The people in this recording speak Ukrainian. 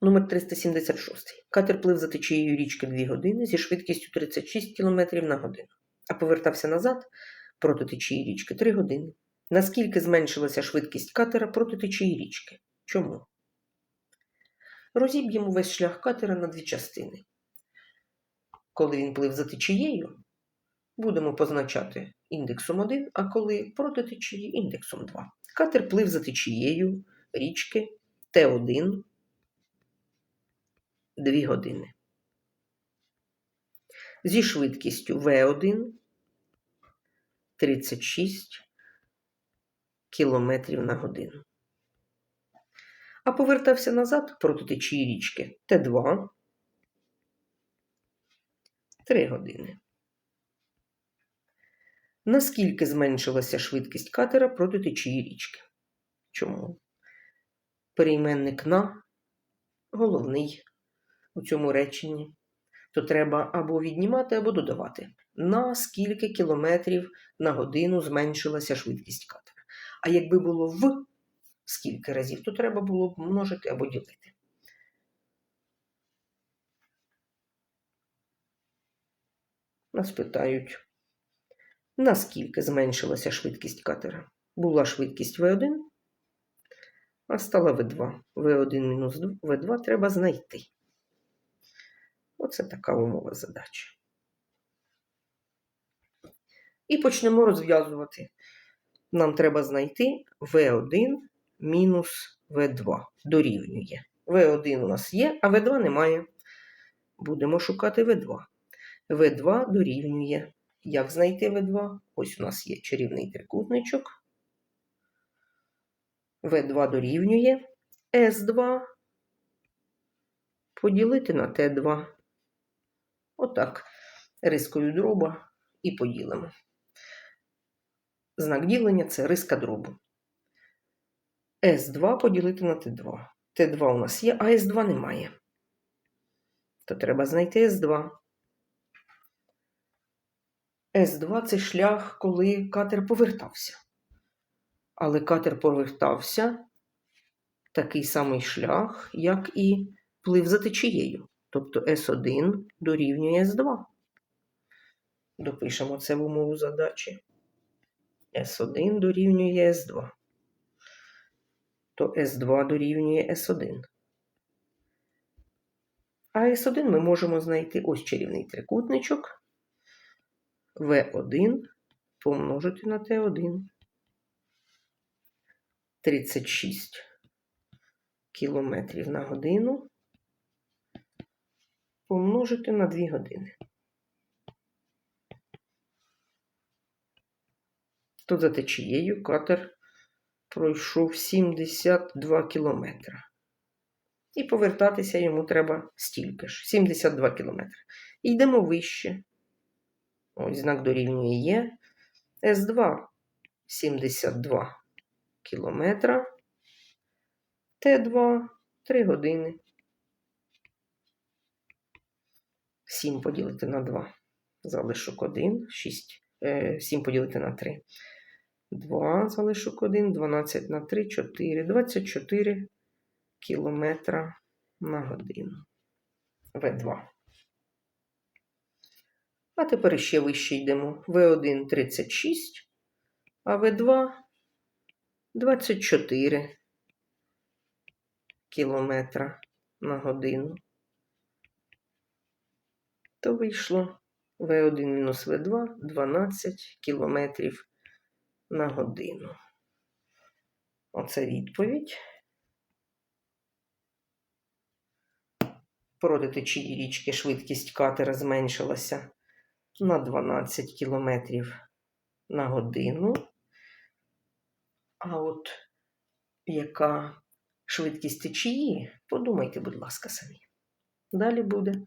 Номер 376. Катер плив за течією річки 2 години зі швидкістю 36 км на годину, а повертався назад проти течії річки 3 години. Наскільки зменшилася швидкість катера проти течії річки? Чому? Розіб'ємо весь шлях катера на дві частини. Коли він плив за течією, будемо позначати індексом 1, а коли проти течії індексом 2. Катер плив за течією річки Т1 2 години. Зі швидкістю В1 36 км на годину. А повертався назад проти течії річки Т2 3 години. Наскільки зменшилася швидкість катера проти течії річки? Чому? Перейменник на головний у цьому реченні, то треба або віднімати, або додавати. На скільки кілометрів на годину зменшилася швидкість катера. А якби було в скільки разів, то треба було б множити або ділити. Нас питають, наскільки зменшилася швидкість катера? Була швидкість V1, а стала V2. V1 мінус V2 треба знайти. Оце така умова задачі. І почнемо розв'язувати. Нам треба знайти V1 мінус V2 дорівнює. V1 у нас є, а V2 немає. Будемо шукати V2. V2 дорівнює. Як знайти V2? Ось у нас є чарівний трикутничок. V2 дорівнює S2 поділити на Т2. Отак, рискою дроба і поділимо. Знак ділення це риска дробу. С2 поділити на Т2. Т2 у нас є, а С2 немає. То треба знайти С2. С2 це шлях, коли катер повертався. Але катер повертався такий самий шлях, як і плив за течією. Тобто С1 дорівнює С2. Допишемо це в умову задачі. С1 дорівнює С2. То С2 дорівнює С1. А С1 ми можемо знайти ось чарівний трикутничок. В1 помножити на Т1. 36 кілометрів на годину помножити на 2 години. То за течією катер пройшов 72 кілометри. І повертатися йому треба стільки ж 72 кілометри. І йдемо вище. Ось знак дорівнює є. С2 72 кілометра. Т2 3 години. 7 поділити на 2. Залишок 1, 6, 7 поділити на 3. 2 залишок 1, 12 на 3, 4, 24 кілометра на годину. В2. А тепер ще вище йдемо. В1 36, а В2 24 кілометра на годину. То вийшло В1 мінус В2 12 кілометрів на годину. Оце відповідь. Проти течії річки швидкість катера зменшилася на 12 кілометрів на годину. А от яка швидкість течії, подумайте, будь ласка, самі. Далі буде.